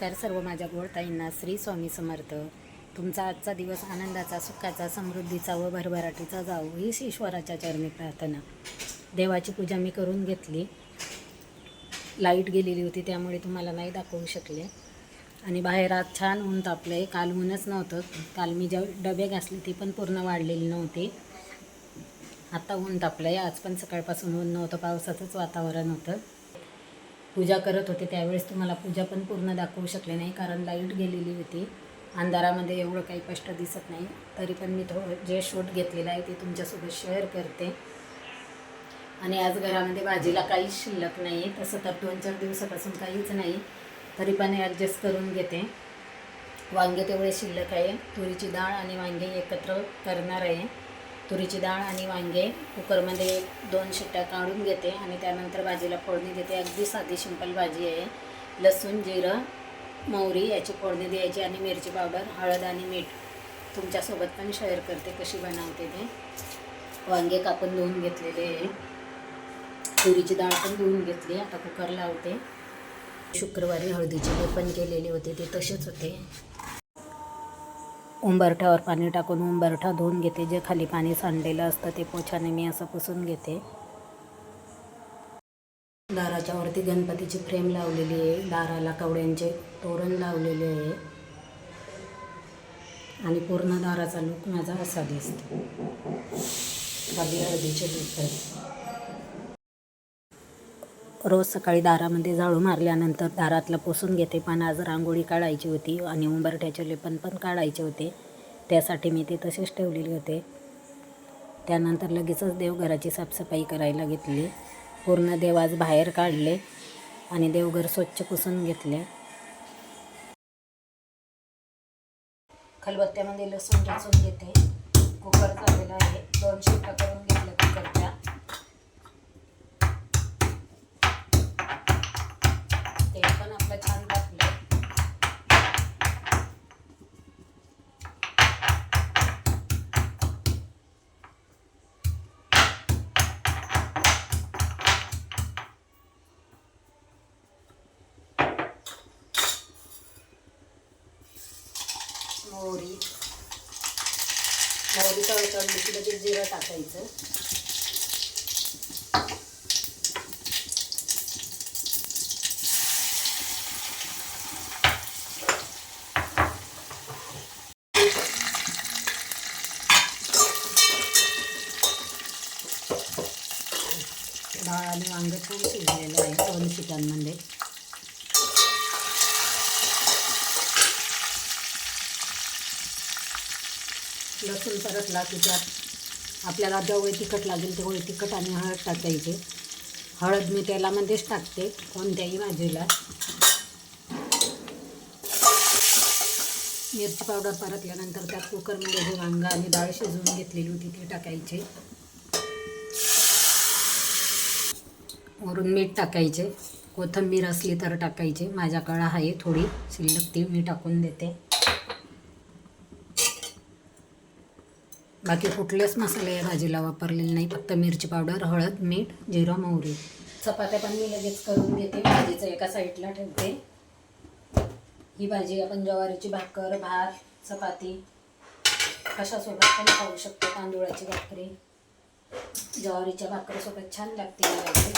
नमस्कार सर्व माझ्या गोडताईंना श्री स्वामी समर्थ. तुमचा आजचा दिवस आनंदाचा सुखाचा समृद्धीचा व भरभराटीचा जावो हीच ईश्वराच्या चरणी प्रार्थना. देवाची पूजा मी करून घेतली. लाइट गेलेली होती त्यामुळे तुम्हाला नाही दाखवू शकले. आणि बाहेर आज छान ऊन तापलं आहे काल ऊनच नव्हतं. काल मी ज्या डबे घासले ती पण पूर्ण वाढलेली नव्हती. आत्ता ऊन तापलं आहे आज पण सकाळपासून ऊन नव्हतं. पावसाचंच वातावरण होतं. पूजा करत होते त्यावेळेस तुम्हाला पूजा पण पूर्ण दाखवू शकले नाही कारण लाइट गेलेली होती. अंधारामध्ये एवढं काही स्पष्ट दिसत नाही तरी पण मी थोडं जे शूट घेतलेलं आहे ते तुमच्यासोबत शेअर करते. आणि आज घरामध्ये भाजीला काहीच शिल्लक नाही आहे तसं तर दोन चार दिवसापासून काहीच नाही तरी पण ॲडजस्ट करून घेते. वांगे तेवढे शिल्लक आहे तुरीची डाळ आणि वांगे एकत्र करणार आहे. तुरीची डाळ आणि वांगे कुकरमध्ये दोन शिट्ट्या काढून घेते आणि त्यानंतर भाजीला फोडणी देते. अगदी साधी सिंपल भाजी आहे. लसूण जिरं मोहरी याची फोडणी द्यायची आणि मिरची पावडर हळद आणि मीठ तुमच्यासोबत पण शेअर करते कशी बनवते ते. वांगे कापून धुवून घेतलेले आहे. तुरीची डाळ पण धुवून घेतली. आता कुकर लावते. शुक्रवारी हळदीची पण केलेली होती ते तसेच होते. उंबरठ्यावर पाणी टाकून उंबरठा धुवून घेते. जे खाली पाणी सांडलेलं असतं ते पोछाने मी असं पुसून घेते. दाराच्या वरती गणपतीची फ्रेम लावलेली आहे. दाराला कवड्यांचे तोरण लावलेले आहे. आणि पूर्ण दाराचा लुक माझा असा दिसतो. खाली हळदीचे लुक रोज सकाळी दारामध्ये झाडू मारल्यानंतर दारातलं पुसून घेते. पण आज रांगोळी काढायची होती आणि उंबरठ्याचे लेपन पण काढायचे होते. त्यासाठी मी ते तसेच ठेवलेले होते. त्यानंतर लगेचच देवघराची साफसफाई करायला घेतली. पूर्ण देव आज बाहेर काढले आणि देवघर स्वच्छ पुसून घेतले. खलबत्त्यामध्ये लसूण ठेचून घेते. कुकर झालेला आहे. दोन शिट्ट्या मोहरी. मोहरी तळतळली की लगेच जिरं टाकायचं. डाळ आणि वांग छान शिजलेलं आहे दोन शिटांमध्ये लसूण परतला की त्यात आपल्याला जेवढे तिखट लागेल तेवढे तिखट आणि हळद टाकायचे हळद मी तेलामध्येच टाकते कोणत्याही भाजीला मिरची पावडर परतल्यानंतर त्यात कुकरमध्ये जे वांगा आणि डाळ शिजवून घेतलेली होती ती टाकायची. वरून मीठ टाकायचे. कोथिंबीर असली तर टाकायचे. माझ्याकडं आहे थोडी शिल्लक ती मी टाकून देते. बाकी कुठलेच मसाले या भाजीला वापरलेले नाही. फक्त मिरची पावडर हळद मीठ जिरा मोहरी. चपात्या पण मी लगेच करून घेते भाजीचं एका साईडला ठेवते. ही भाजी आपण ज्वारीची भाकर भात चपाती कशासोबत पण खाऊ शकतो. तांदूळाची भाकरी. ज्वारीच्या भाकरीसोबत छान लागते ही भाजी.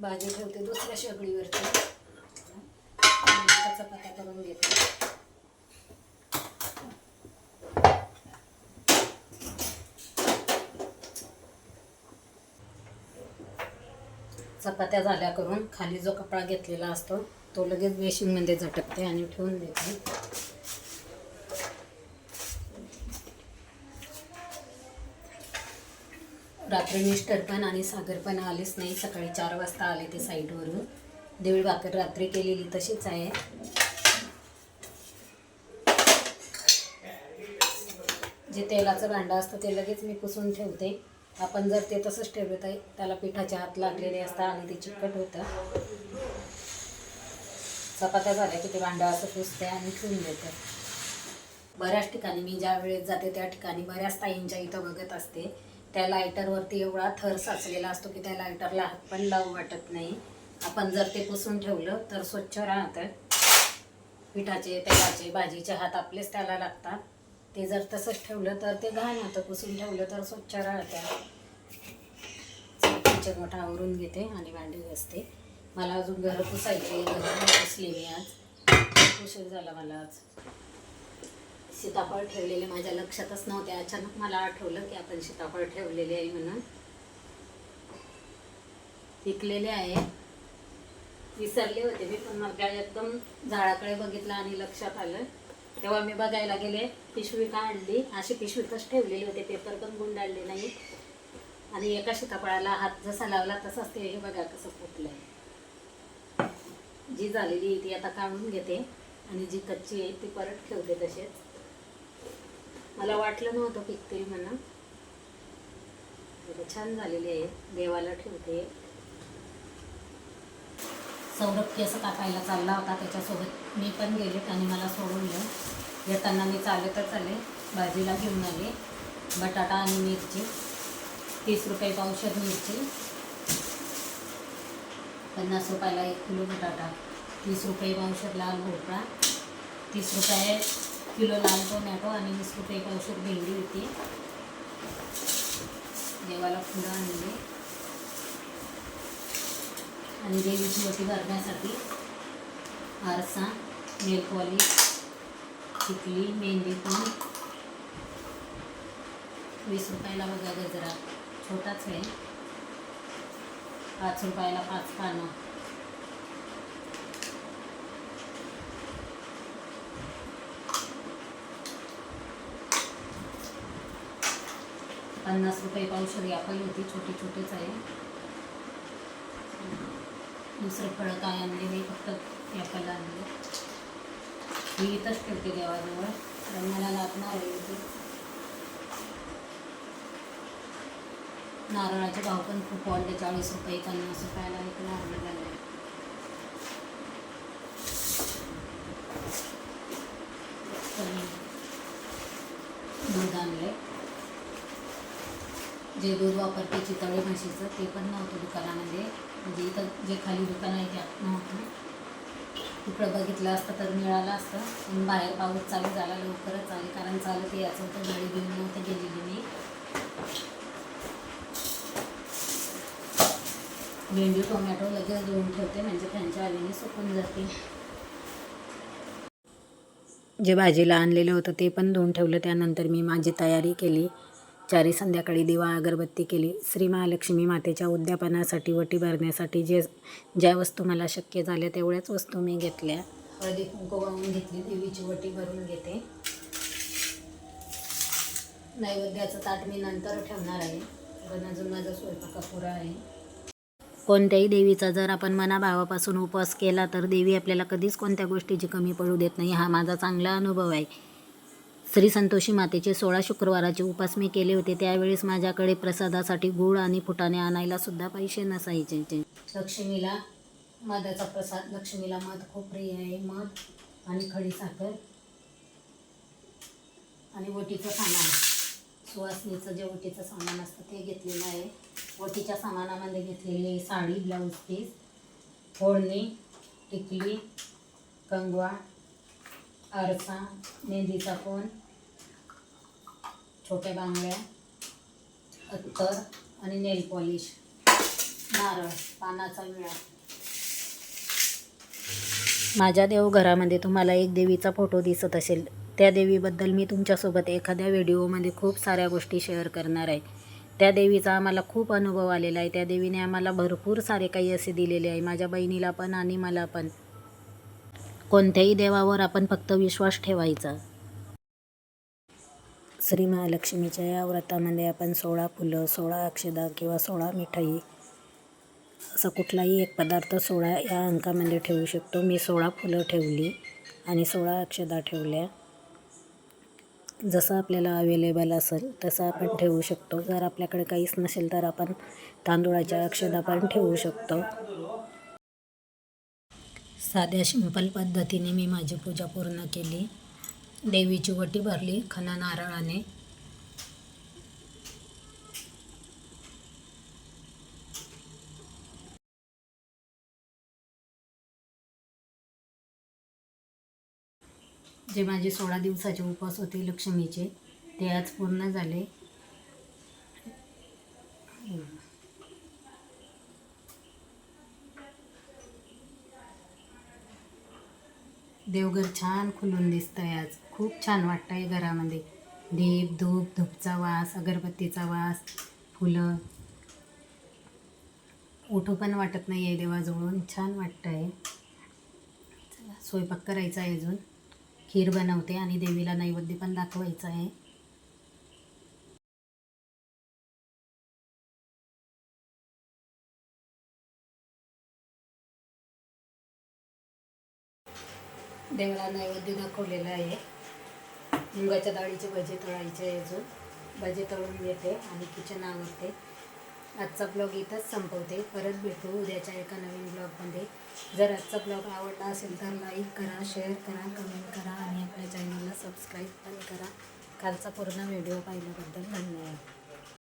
भाजी ठेवते दुसऱ्या शेगडीवरती. चपात्या करून घेते. चपात्या झाल्या करून खाली जो कपडा घेतलेला असतो तो लगेच बेशिंगमध्ये झटकते आणि ठेवून देते. रात्री मिस्टर पण आणि सागर पण आलेच नाही. सकाळी चार वाजता आले ते साईडवरून देवी भाकर रात्री केलेली तशीच आहे. जे तेलाचं भांडं असतं ते लगेच मी पुसून ठेवते. आपण जर ते तसंच ठेवलं तर त्याला पिठाचे हात लागलेले असतात आणि ते चिकट होतं. चपात्या झाल्या की ते भांडं असं पुसते आणि ठेवून देतं. बऱ्याच ठिकाणी मी ज्या वेळेस जाते त्या ठिकाणी बऱ्याच ताईंच्या इथं बघत असते. त्या लायटरवरती एवढा थर साचलेला असतो की त्या लायटरला हात पण लावू वाटत नाही. आपण जर ते पुसून ठेवलं तर स्वच्छ राहतं. पिठाचे तेलाचे भाजीचे हात आपलेच त्याला लागतात. ते जर तसंच ठेवलं तर ते घाण होतं पुसून ठेवलं तर स्वच्छ राहतं किचन मोठा आवरून घेते आणि भांडी घासते. मला अजून घर पुसायचे घर पुसले मी आज. उशीर झाला मला आज. सीताफळ ठेवलेले माझ्या लक्षातच नव्हते. अचानक मला आठवलं की आपण सीताफळ ठेवलेले आहे म्हणून. पिकलेले आहे. विसरले होते मी पण मग एकदम झाडाकडे बघितलं आणि लक्षात आलं. तेव्हा मी बघायला गेले पिशवी काढली अशी पिशवी पिशवीतच ठेवलेली होते पेपर पण गुंडाळले नाही. आणि एका शितापळाला हात जसा लावला तसाच ते हे बघा कसं फुटलंय. जी झालेली आहे ती आता काढून घेते आणि जी कच्ची आहे ती परत ठेवते तसेच मला वाटलं नव्हतं पिकतील म्हणा छान झालेली आहे देवाला ठेवते. सौरभ केस कापायला चालला होता त्याच्यासोबत मी पण गेले आणि मला सोडवलं येताना मी चालले तर चालले भाजीला घेऊन आले बटाटा आणि मिरची तीस रुपये पावशर मिरची पन्नास रुपयाला एक किलो बटाटा तीस रुपये पावशर लाल भोपळा तीस रुपये किलो लाल टोमॅटो आणि वीस रुपये पावशर भेंडी होती. देवाला फुलं आणली. आणि देवीची मोठी भरण्यासाठी आरसा नेल पॉलिश टिकली मेहंदी पण. वीस रुपयाला बघा गजरा छोटाच आहे. पाच रुपयाला पाच पानं. पन्नास रुपये पावशर पण होती छोटी छोटीच आहे. दुसरं फळं काय आणले मी फक्त यापल आणले. मी इथंच ठेवते देवाजवळ कारण मला लागणार आहे इथे. नारळाचे भाव पण खूप वाढले चाळीस रुपये पन्नास रुपयाला एक नारळ झाले. दूध आणले जे दूध वापरते चितळे म्हशीचं ते पण नव्हतं दुकानामध्ये. म्हणजे इथं जे खाली दुकान आहे त्यात नव्हतं तिकडं बघितलं असतं तर मिळालं असतं. पण बाहेर पाऊस चालू झाला लवकरच आले. कारण चालत याचं होतं. गाडी घेऊन नव्हते गेलेली मी. भेंडी टोमॅटो लगेच धुवून ठेवते. म्हणजे त्यांच्या आलीने सुकून जाते. जे भाजीला आणलेलं होतं ते पण धुवून ठेवलं. त्यानंतर मी माझी तयारी केली. चारी संध्याकाळी दिवा अगरबत्ती केली. श्री महालक्ष्मी मातेच्या उद्यापनासाठी वटी भरण्यासाठी जे ज्या वस्तू मला शक्य झाल्या तेवढ्याच वस्तू मी घेतल्या. हळदी कुंकू वाहून घेतली देवीची वटी भरून घेते. नैवेद्याचं ताट मी नंतर ठेवणार आहे. कारण अजून माझा स्वयंपाक पुरा आहे. कोणत्याही देवीचा जर आपण मनाभावापासून उपवास केला तर देवी आपल्याला कधीच कोणत्या गोष्टीची कमी पडू देत नाही. हा माझा चांगला अनुभव आहे. श्री संतोषी मातेचे सोळा शुक्रवाराचे उपास मी केले होते. त्यावेळेस माझ्याकडे प्रसादासाठी गुळ आणि फुटाणे आणायला सुद्धा पैसे नसायचे. लक्ष्मीला मधाचा प्रसाद लक्ष्मीला मध खूप प्रिय आहे मध आणि खडीसाखर आणि वटीचं सामान. सुवासनीचं जे वटीचं सामान असतं ते घेतलेलं आहे. वटीच्या सामानामध्ये घेतलेली साडी ब्लाऊज पीस फोडणी टिकली कंगवा आरसा मेहंदीचा कोण छोट्या बांगड्या अत्तर आणि नेल पॉलिश. नारळ पानाचा विळा. माझ्या देवघरामध्ये तुम्हाला एक देवीचा फोटो दिसत असेल. त्या देवीबद्दल मी तुमच्यासोबत एखाद्या व्हिडिओमध्ये खूप साऱ्या गोष्टी शेअर करणार आहे. त्या देवीचा आम्हाला खूप अनुभव आलेला आहे. त्या देवीने आम्हाला भरपूर सारे काही असे दिलेले आहे. माझ्या बहिणीला पण आणि मला पण. कोणत्याही देवावर आपण फक्त विश्वास ठेवायचा. श्री महालक्ष्मीच्या या व्रतामध्ये आपण सोळा फुलं सोळा अक्षदा किंवा सोळा मिठाई असा कुठलाही एक पदार्थ सोळा या अंकामध्ये ठेवू शकतो. मी सोळा फुलं ठेवली आणि सोळा अक्षदा ठेवल्या. जसं आपल्याला अवेलेबल असेल तसं आपण ठेवू शकतो. जर आपल्याकडे काहीच नसेल तर आपण तांदूळाच्या अक्षदा पण ठेवू शकतो. साध्या सिंपल पद्धतीने मी माझी पूजा पूर्ण केली. देवीची वटी भरली खना नारळाने जे माझे सोळा दिवसाचे उपवास होते लक्ष्मीचे ते आज पूर्ण झाले. देवघर छान खुलून दिसतंय आज. खूप छान वाटतंय घरामध्ये. दीप धूप धूपचा वास अगरबत्तीचा वास फुलं. उठू पण वाटत नाही आहे देवाजवळून. छान वाटतंय. चला स्वयंपाक करायचा आहे अजून. खीर बनवते आणि देवीला नैवेद्य पण दाखवायचं आहे. देवाला नैवेद्य दाखवलेला आहे. मुगाच्या डाळीचे भजे तळायचे आहे अजून. भजे तळून घेते आणि किचन आवडते आजचा ब्लॉग इथंच संपवते. परत भेटू उद्याच्या एका नवीन ब्लॉगमध्ये जर आजचा ब्लॉग आवडला असेल तर लाईक करा शेअर करा कमेंट करा आणि आपल्या चॅनलला सबस्क्राईब पण करा. कालचा पूर्ण व्हिडिओ पाहिल्याबद्दल धन्यवाद.